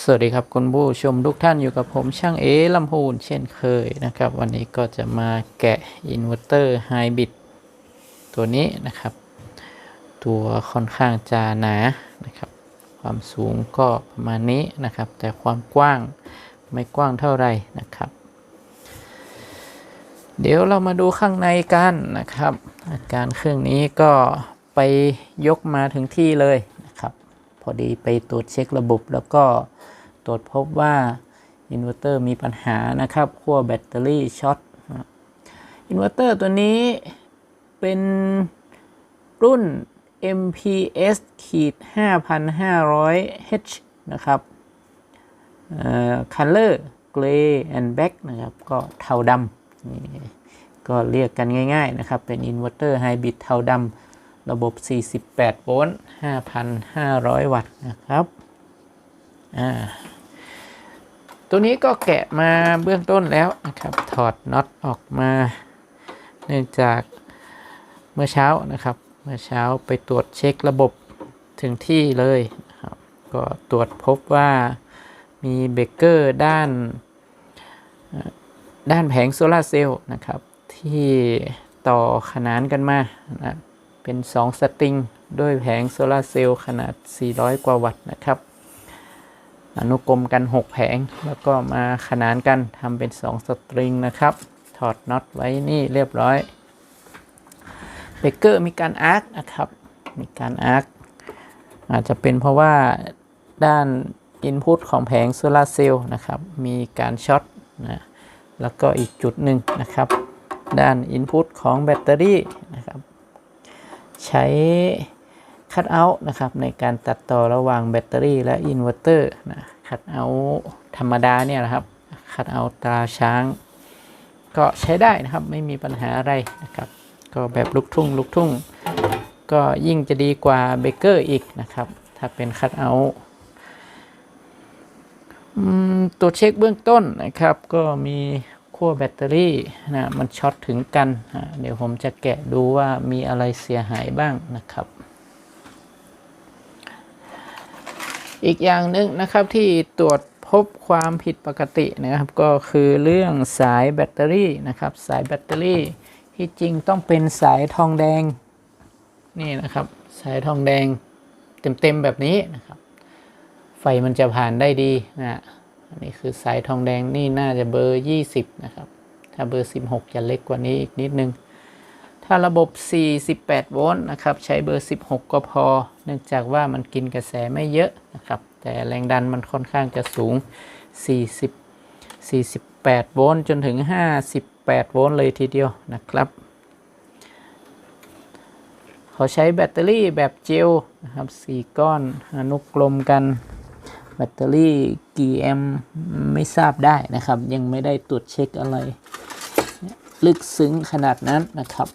สวัสดีครับคุณผู้ชมทุกท่านอยู่กับผมช่างเอลำพูนเช่นเคยนะครับ วันนี้ก็จะมาแกะอินเวอร์เตอร์ไฮบริดตัวนี้นะครับ ตัวค่อนข้างจะหนานะครับ ความสูงก็ประมาณนี้นะครับ แต่ความกว้างไม่กว้างเท่าไหร่นะครับ เดี๋ยวเรามาดูข้างในกันนะครับอาการเครื่องนี้ก็ไปยกมาถึงที่เลยนะครับ พอดีไปตรวจเช็คระบบแล้วก็ ตรวจพบว่าอินเวอร์เตอร์มีปัญหานะครับขั้วแบตเตอรี่ช็อตอินเวอร์เตอร์ตัวนี้เป็นรุ่น MPS ขีด5,500 H นะครับเอ่อ color gray and black นะครับ ก็เทาดำนี่ก็เรียกกันง่าย ๆ นะครับ เป็นอินเวอร์เตอร์ไฮบริดเทาดำระบบ 48 โวลต์ 5,500 วัตต์นะครับ อ่า ตัวนี้ก็แกะมาเบื้องต้นแล้วนะครับ ถอดน็อตออกมา เนื่องจากเมื่อเช้านะครับ เมื่อเช้าไปตรวจเช็คระบบถึงที่เลยนะครับก็ตรวจพบว่ามีเบรกเกอร์ด้านด้านแผงโซลาเซลล์นะครับ ที่ต่อขนานกันมานะเป็น 2 สตริง ด้วยแผงโซลาเซลล์ขนาด 400 กว่าวัตต์นะครับ อนุกรมกัน 6 แผง แล้วก็มาขนานกันทำเป็น 2 สตริงนะครับ ถอดน็อตไว้นี่เรียบร้อยเบเกอร์มีการอาร์คนะครับ มีการอาร์คอาจจะเป็นเพราะว่าด้านอินพุตของแผงโซลาเซลล์นะครับ มีการช็อตนะแล้วก็อีกจุดหนึ่งนะครับ ด้านอินพุตของแบตเตอรี่นะครับ ใช้ คัตเอาท์นะครับในการตัดต่อระหว่างแบตเตอรี่และอินเวอร์เตอร์นะคัตเอาท์ธรรมดาเนี่ยนะครับคัตเอาท์ตาช้าง ก็ใช้ได้นะครับไม่มีปัญหาอะไรนะครับ ก็แบบลูกทุ่งลูกทุ่ง ก็ยิ่งจะดีกว่าเบเกอร์อีกนะครับ ถ้าเป็นคัตเอาท์ตัวเช็คเบื้องต้นนะครับ ก็มีขั้วแบตเตอรี่นะมันช็อตถึงกันอะเดี๋ยวผมจะแกะดูว่ามีอะไรเสียหายบ้างนะครับ อีกอย่างหนึ่งนะครับที่ตรวจพบความผิดปกตินะครับ ก็คือเรื่องสายแบตเตอรี่นะครับ สายแบตเตอรี่ที่จริงต้องเป็นสายทองแดงนี่นะครับ สายทองแดงเต็มๆแบบนี้นะครับ ไฟมันจะผ่านได้ดีนะอันนี้คือสายทองแดงนี่น่าจะเบอร์ 20 นะครับ ถ้าเบอร์ 16 จะเล็กกว่านี้อีกนิดนึง ถ้าระบบ 48 โวลต์นะครับ ใช้เบอร์ 16 ก็พอ เนื่องจากว่ามันกินกระแสไม่เยอะนะครับ แต่แรงดันมันค่อนข้างจะสูง 40 48 โวลต์จนถึง 58 โวลต์เลยทีเดียวนะครับ เขาใช้แบตเตอรี่แบบเจลนะครับ 4 ก้อนอนุกลมกัน แบตเตอรี่กี่แอมป์ไม่ทราบได้นะครับ ยังไม่ได้ตรวจเช็คอะไร ลึกซึ้งขนาดนั้นนะครับ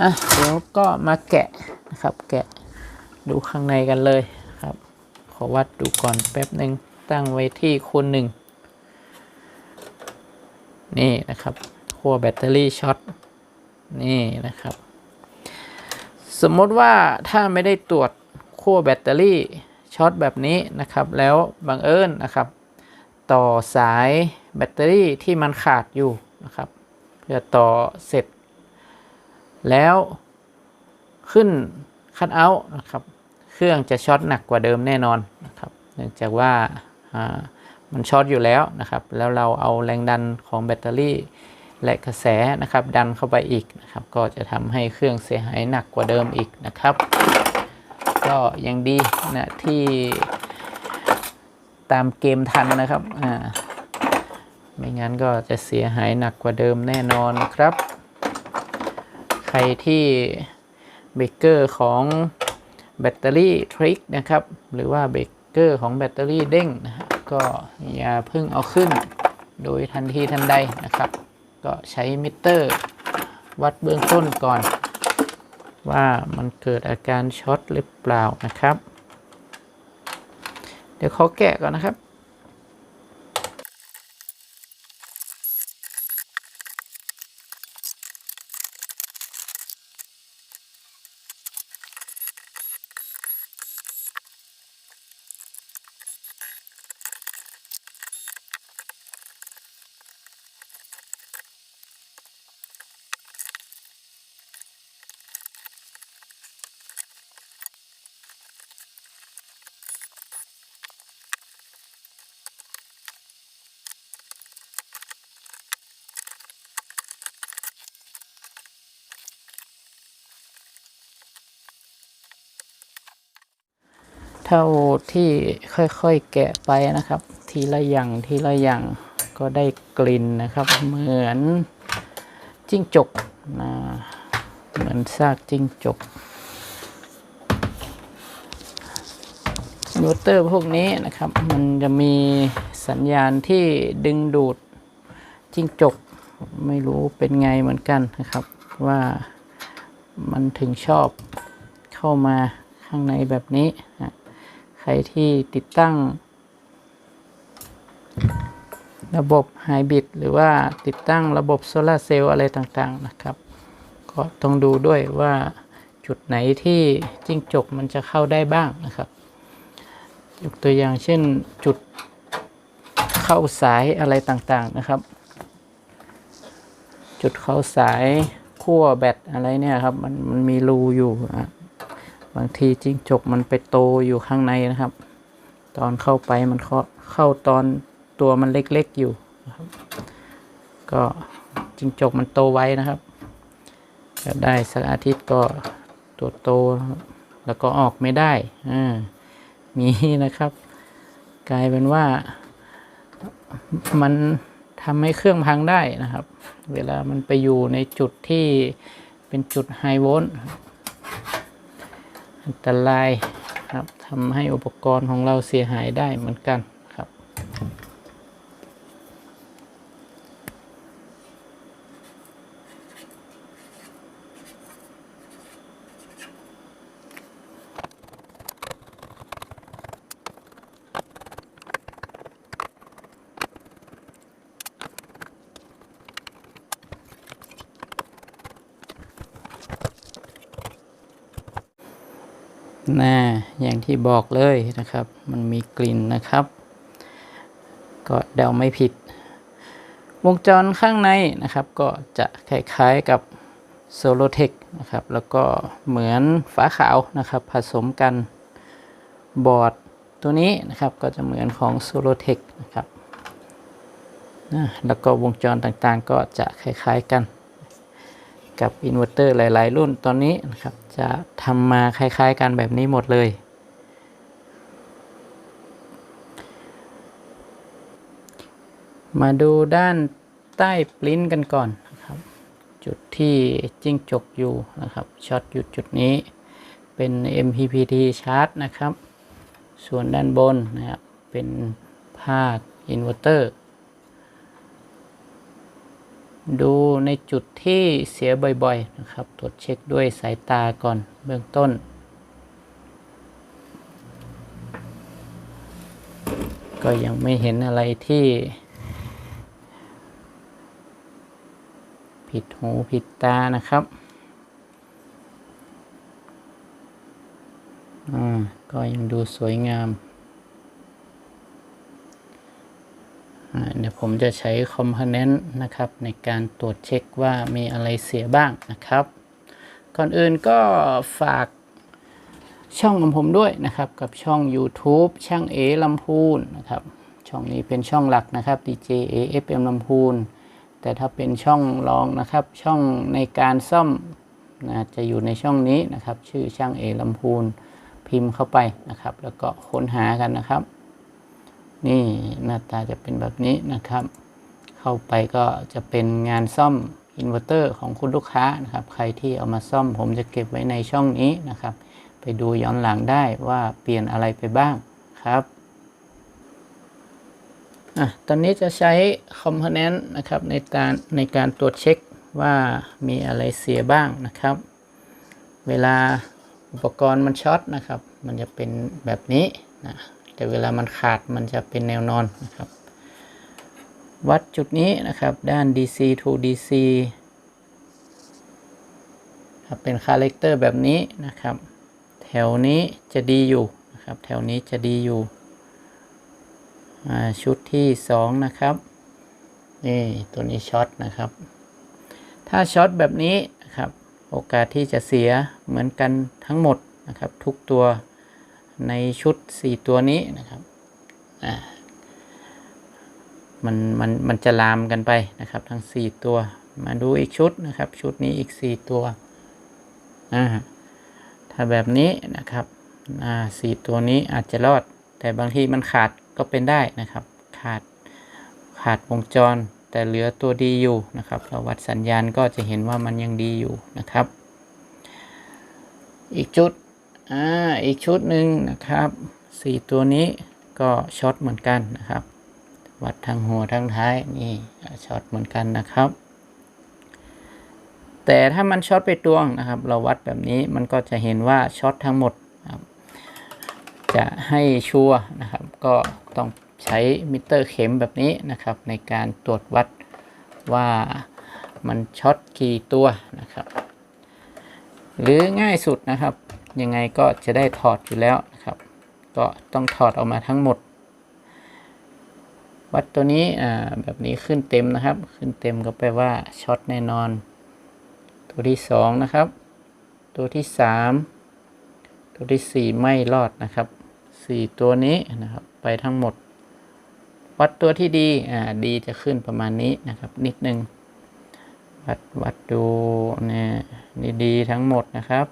อะเดี๋ยวก็มาแกะนะครับ แกะดูข้างในกันเลยครับ ขอวัดดูก่อนแป๊บหนึ่งตั้งไว้ที่คูณหนึ่งนี่นะครับขั้วแบตเตอรี่ช็อตนี่นะครับ สมมติว่าถ้าไม่ได้ตรวจขั้วแบตเตอรี่ช็อตแบบนี้นะครับ แล้วบังเอิญนะครับ ต่อสายแบตเตอรี่ที่มันขาดอยู่นะครับเพื่อต่อเสร็จ แล้วขึ้นคัดเอาท์นะครับ เครื่องจะช็อตหนักกว่าเดิมแน่นอนนะครับ เนื่องจากว่ามันช็อตอยู่แล้วนะครับ แล้วเราเอาแรงดันของแบตเตอรี่และกระแสนะครับ ดันเข้าไปอีกนะครับ ก็จะทำให้เครื่องเสียหายหนักกว่าเดิมอีกนะครับ ก็ยังดีนะที่ตามเกมทันนะครับ อ่า ไม่งั้นก็จะเสียหายหนักกว่าเดิมแน่นอนครับ รที่เบรกเกอร์ของแบตเตอรี่ทริกนะครับ หรือว่าเบรกเกอร์ของแบตเตอรี่เด้งนะฮะก็อย่าเพิ่งเอาขึ้น โดยทันทีทันใดนะครับ ก็ใช้มิเตอร์วัดเบื้องต้นก่อน ว่ามันเกิดอาการช็อตหรือเปล่านะครับ เดี๋ยวเขาแกะก่อนนะครับ เท่าที่ค่อยๆแกะไปนะครับ ทีละอย่างทีละอย่างก็ได้กลิ่นนะครับ เหมือนจิ้งจกนะเหมือนซากจิ้งจกอินเวอเตอร์พวกนี้นะครับ มันจะมีสัญญาณที่ดึงดูดจิ้งจก ไม่รู้เป็นไงเหมือนกันนะครับ ว่ามันถึงชอบเข้ามาข้างในแบบนี้นะ ใครที่ติดตั้ง ระบบไฮบริดหรือว่าติดตั้งระบบโซลาเซลล์อะไรต่างๆนะครับ ก็ต้องดูด้วยว่าจุดไหนที่จิ้งจกมันจะเข้าได้บ้างนะครับ ยกตัวอย่างเช่นจุดเข้าสายอะไรต่างๆนะครับ จุดเข้าสายขั้วแบตอะไรเนี่ยครับ มันมันมีรูอยู่นะ บางทีจิ้งจกมันไปโตอยู่ข้างในนะครับ ตอนเข้าไปมันเข้าเข้าตอนตัวมันเล็กๆอยู่นะครับ ก็จิ้งจกมันโตไว้นะครับจะได้สักอาทิตย์ก็ตัวโตนะครับแล้วก็ออกไม่ได้อ่ามีนะครับ กลายเป็นว่ามันทำให้เครื่องพังได้นะครับ เวลามันไปอยู่ในจุดที่เป็นจุดไฮโวลต์ อันตรายครับทำให้อุปกรณ์ของเราเสียหายได้เหมือนกันครับ น่าอย่างที่บอกเลยนะครับ มันมีกลิ่นนะครับ ก็เดาไม่ผิด วงจรข้างในนะครับ ก็จะคล้ายๆกับโซโลเทคนะครับ แล้วก็เหมือนฝาขาวนะครับ ผสมกันบอร์ดตัวนี้นะครับ ก็จะเหมือนของโซโลเทคนะครับนะแล้วก็วงจรต่างๆก็จะคล้ายๆกัน กับอินเวอร์เตอร์หลาย ๆ รุ่นตอนนี้นะครับจะทำมาคล้าย ๆ กันแบบนี้หมดเลย มาดูด้านใต้ปลิ้นกันก่อนนะครับ จุดที่จิ้งจกอยู่นะครับช็อตอยู่จุดนี้เป็น MPPT ชาร์จนะครับ ส่วนด้านบนนะครับเป็นภาคอินเวอร์เตอร์ ดูในจุดที่เสียบ่อยๆนะครับ ตรวจเช็คด้วยสายตาก่อนเบื้องต้น ก็ยังไม่เห็นอะไรที่ ผิดหูผิดตานะครับ อ่า ก็ยังดูสวยงาม อ่า เดี๋ยวผมจะใช้คอมโพเนนต์นะครับ ในการตรวจเช็คว่ามีอะไรเสียบ้างนะครับ ก่อนอื่นก็ฝากช่องของผมด้วยนะครับ กับช่อง YouTube ช่างเอลำพูนนะครับ ช่องนี้เป็นช่องหลักนะครับ DJ AFM ลำพูน แต่ถ้าเป็นช่องรองนะครับ ช่องในการซ่อมนะจะอยู่ในช่องนี้นะครับ ชื่อช่างเอลำพูนพิมพ์เข้าไปนะครับ แล้วก็ค้นหากันนะครับ นี่หน้าตาจะเป็นแบบนี้นะครับ เข้าไปก็จะเป็นงานซ่อมอินเวอร์เตอร์ของคุณลูกค้านะครับ ใครที่เอามาซ่อมผมจะเก็บไว้ในช่องนี้นะครับ ไปดูย้อนหลังได้ว่าเปลี่ยนอะไรไปบ้างครับอะตอนนี้จะใช้คอมโพเนนต์นะครับในการในการตรวจเช็คว่ามีอะไรเสียบ้างนะครับ เวลาอุปกรณ์มันช็อตนะครับ มันจะเป็นแบบนี้นะ แต่เวลามันขาดมันจะเป็นแนวนอนนะครับ วัดจุดนี้นะครับด้าน DC to DC ครับเป็นคาแรคเตอร์แบบนี้นะครับ แถวนี้จะดีอยู่นะครับ แถวนี้จะดีอยู่ชุดที่สองนะครับนี่ตัวนี้ช็อตนะครับ ถ้าช็อตแบบนี้นะครับ โอกาสที่จะเสียเหมือนกันทั้งหมดนะครับ ทุกตัว ในชุด 4 ตัวนี้นะครับมันมันมันจะลามกันไปนะครับ ทั้ง 4 ตัวมาดูอีกชุดนะครับ ชุดนี้อีก 4 ตัวถ้าแบบนี้นะครับสี่ตัวนี้อาจจะรอด แต่บางทีมันขาดก็เป็นได้นะครับ ขาดขาดวงจรแต่เหลือตัวดีอยู่นะครับเราวัดสัญญาณก็จะเห็นว่ามันยังดีอยู่นะครับ อีกชุด อ่าอีกชุดหนึ่งนะครับสี่ตัวนี้ก็ช็อตเหมือนกันนะครับ วัดทั้งหัวทั้งท้ายนี่ช็อตเหมือนกันนะครับ แต่ถ้ามันช็อตไปตวงนะครับ เราวัดแบบนี้มันก็จะเห็นว่าช็อตทั้งหมดครับจะให้ชัวร์นะครับ ก็ต้องใช้มิเตอร์เข็มแบบนี้นะครับ ในการตรวจวัดว่ามันช็อตกี่ตัวนะครับ หรือง่ายสุดนะครับ ยังไงก็จะได้ถอดอยู่แล้วนะครับ ก็ต้องถอดออกมาทั้งหมด วัดตัวนี้อ่าแบบนี้ขึ้นเต็มนะครับ ขึ้นเต็มก็แปลว่าช็อตแน่นอน ตัวที่สองนะครับ ตัวที่สามตัวที่สี่ไม่รอดนะครับสี่ตัวนี้นะครับไปทั้งหมด วัดตัวที่ดีอ่าดีจะขึ้นประมาณนี้นะครับ นิดนึงวัดวัดดูเนี่ยนี่ดีทั้งหมดนะครับ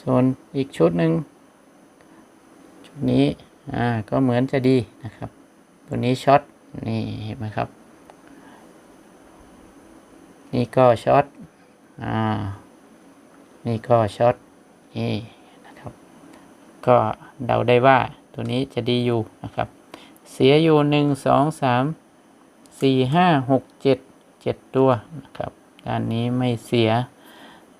ส่วนอีกชุดหนึ่งชุดนี้อ่าก็เหมือนจะดีนะครับ ตัวนี้ช็อตนี่เห็นไหมครับ นี่ก็ช็อตอ่านี่ก็ช็อตนี่นะครับ ก็เดาได้ว่าตัวนี้จะดีอยู่นะครับ เสียอยู่หนึ่งสองสามสี่ห้าหกเจ็ดเจ็ดตัวนะครับด้านนี้ไม่เสีย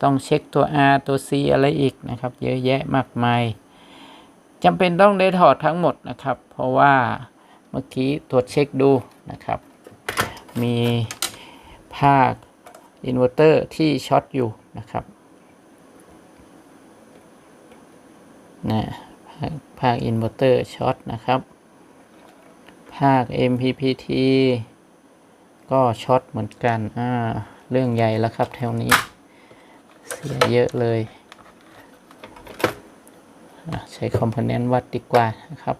ต้องเช็คตัว R ตัว C อะไรอีกนะครับ เยอะแยะมากมายจำเป็นต้องได้ถอดทั้งหมดนะครับ เพราะว่าเมื่อกี้ตรวจเช็คดูนะครับ มีภาคอินเวอร์เตอร์ที่ช็อตอยู่นะครับนะภาคภาคอินเวอร์เตอร์ช็อตนะครับ ภาค MPPT ก็ช็อตเหมือนกัน อ่า เรื่องใหญ่แล้วครับแถวนี้ เยอะเลย ใช้คอมโพเนนต์วัดดีกว่านะครับ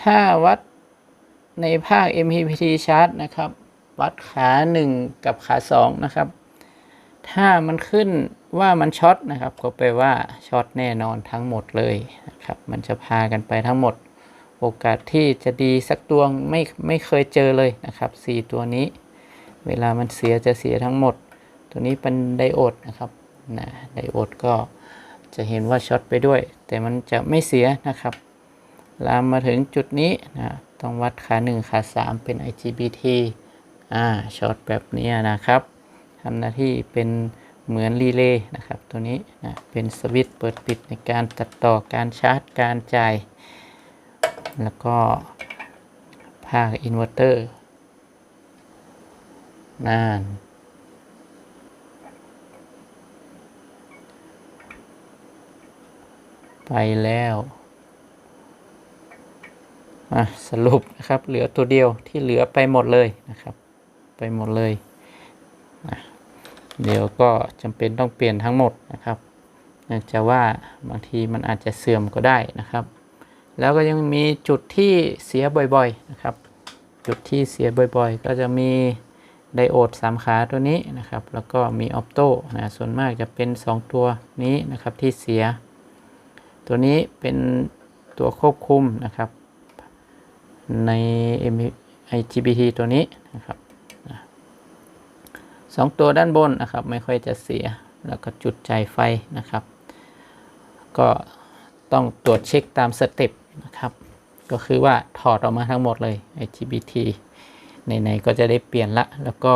ถ้าวัดในภาค MPPT chart นะครับ วัดขา 1 กับขา 2 นะครับ ถ้ามันขึ้นว่ามันช็อตนะครับ ก็แปลว่าช็อตแน่นอนทั้งหมดเลยนะครับ มันจะพากันไปทั้งหมด โอกาสที่จะดีสักตัวไม่ไม่เคยเจอเลยนะครับ 4 ตัวนี้ เวลามันเสียจะเสียทั้งหมด ตัวนี้เป็นไดโอดนะครับนะไดโอดก็จะเห็นว่าช็อตไปด้วย แต่มันจะไม่เสียนะครับ ลามมาถึงจุดนี้นะต้องวัดขา 1 ขา 3 เป็น IGBT อ่าช็อตแบบนี้นะครับทำหน้าที่เป็นเหมือนรีเลย์นะครับ ตัวนี้นะเป็นสวิตช์เปิดปิดในการตัดต่อการชาร์จการจ่าย แล้วก็ภาคอินเวอร์เตอร์นั่น ไปแล้วอะสรุปนะครับ เหลือตัวเดียวที่เหลือไปหมดเลยนะครับ ไปหมดเลยนะเดี๋ยวก็จำเป็นต้องเปลี่ยนทั้งหมดนะครับองจากว่าบางทีมันอาจจะเสื่อมก็ได้นะครับ แล้วก็ยังมีจุดที่เสียบ่อยๆนะครับ จุดที่เสียบ่อยๆ ก็จะมีไดโอดสามขาตัวนี้นะครับ แล้วก็มีออปโต้นะส่วนมากจะเป็น 2 ตัวนี้นะครับที่เสีย ตัวนี้เป็นตัวควบคุมนะครับ ใน IGBT ตัวนี้นะครับสองตัวด้านบนนะครับ ไม่ค่อยจะเสียแล้วก็จุดจ่ายไฟนะครับ ก็ต้องตรวจเช็คตามสเต็ปนะครับ ก็คือว่าถอดออกมาทั้งหมดเลย IGBT ไหนๆก็จะได้เปลี่ยนละ แล้วก็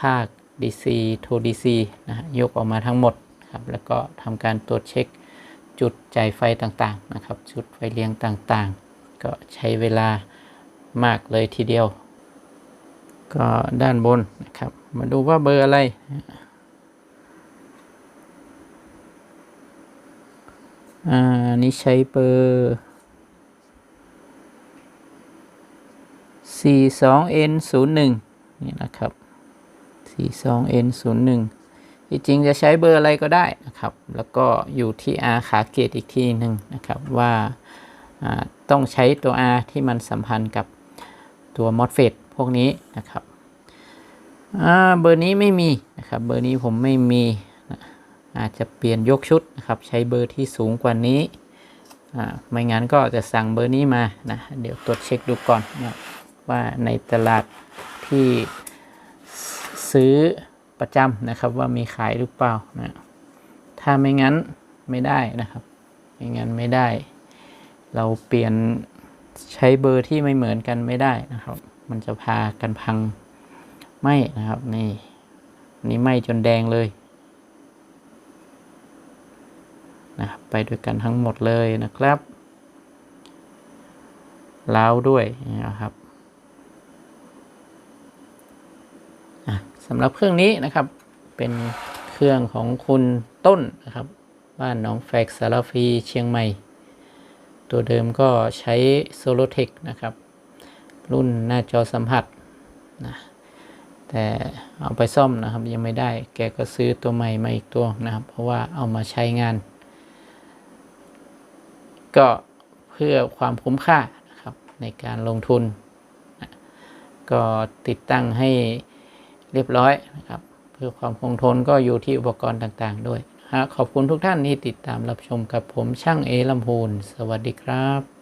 ภาค DC to DC นะฮะยกออกมาทั้งหมดครับ แล้วก็ทำการตรวจเช็ค จุดจ่ายไฟต่างๆนะครับ จุดไฟเลี้ยงต่างๆ ก็ใช้เวลามากเลยทีเดียว ก็ด้านบนนะครับ มาดูว่าเบอร์อะไร อ่า นี่ใช้เบอร์ 42N 01 นี่นะครับ 42N 01 ที่จริงจะใช้เบอร์อะไรก็ได้นะครับ แล้วก็อยู่ที่ R ขาเกตอีกทีหนึ่งนะครับว่าต้องใช้ตัว R ที่มันสัมพันธ์กับตัว MOSFET พวกนี้นะครับเบอร์นี้ไม่มีนะครับเบอร์นี้ผมไม่มีนะอาจจะเปลี่ยนยกชุดนะครับใช้เบอร์ที่สูงกว่านี้อ่าไม่งั้นก็จะสั่งเบอร์นี้มานะเดี๋ยวตรวจเช็คดูก่อนนะว่าในตลาดที่ซื้อ ประจำนะครับว่ามีขายหรือเปล่านะถ้าไม่งั้นไม่ได้นะครับไม่งั้นไม่ได้ เราเปลี่ยนใช้เบอร์ที่ไม่เหมือนกันไม่ได้นะครับ มันจะพากันพังไหมนะครับนี่นี่ไหมจนแดงเลยนะไปด้วยกันทั้งหมดเลยนะครับล้าวด้วยนะครับอะ สำหรับเครื่องนี้นะครับเป็นเครื่องของคุณต้นนะครับ บ้านหน้องแฟกสารฟีเชียงใหม่ ตัวเดิมก็ใช้ s o l o t e c h นะครับ รุ่นหน้าจอสัมผัสนะแต่เอาไปซ่อมนะครับยังไม่ได้ แกก็ซื้อตัวใหม่มาอีกตัวนะครับ เพราะว่าเอามาใช้งาน ก็เพื่อความคุ้มค่านะครับในการลงทุนนะก็ติดตั้งให้ เรียบร้อยนะครับเพื่อความคงทนก็อยู่ที่อุปกรณ์ต่างๆ ด้วยฮะขอบคุณทุกท่านที่ติดตามรับชมกับผมช่างเอลำพูนสวัสดีครับ